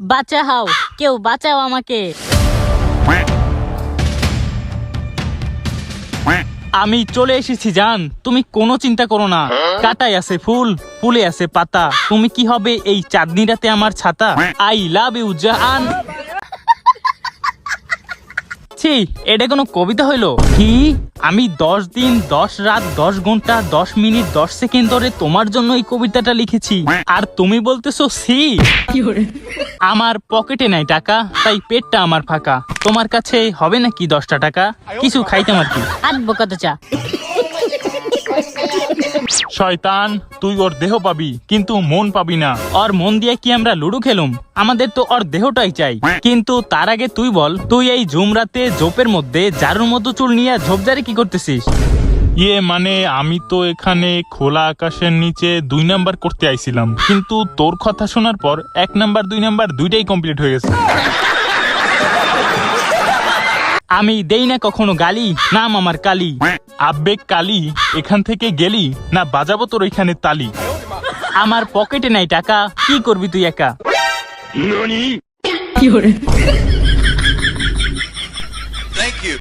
বাঁচাও, কেউ বাঁচাও আমাকে। আমি চলে এসেছি, জান। তুমি কোনো চিন্তা করো না। কাটাই আছে ফুল, ফুলে আছে পাতা। তুমি কি হবে এই চাঁদনি রাতে আমার ছাতা? আই লাভ ইউ জাহান ছি এটা কোনো কবিতা হইল? কি? আমি দশ দিন দশ রাত দশ ঘণ্টা দশ মিনিট দশ সেকেন্ড ধরে তোমার জন্য এই কবিতাটা লিখেছি। আর তুমি বলতেছো সি আমার পকেটে নাই টাকা তাই পেটটা আমার ফাঁকা। তোমার কাছে হবে নাকি দশটা টাকা? কিছু খাইতাম আর কি। কত চা? শয়তান তুই ওর দেহ পাবি কিন্তু মন পাবি না। ওর মন দিয়ে কি আমরা লুডু খেলুম? আমাদের তো ওর দেহটাই চাই। কিন্তু তার আগে তুই বল তুই এই ঝুমরাতে জোপের মধ্যে জারুর মতো চুল নিয়ে ঝোপঝারে কি করতেছিস? ইয়ে মানে আমি তো এখানে খোলা আকাশের নিচে দুই নাম্বার করতে আইছিলাম। কিন্তু তোর কথা শোনার পর এক নাম্বার দুই নাম্বার দুইটাই কমপ্লিট হয়ে গেছে। আমি দেই না কখনো গালি নাম আমার কালি। আবেগ কালি এখান থেকে গেলি না বাজাবো তোর ওইখানে তালি? আমার পকেটে নাই টাকা কি করবি তুই একা?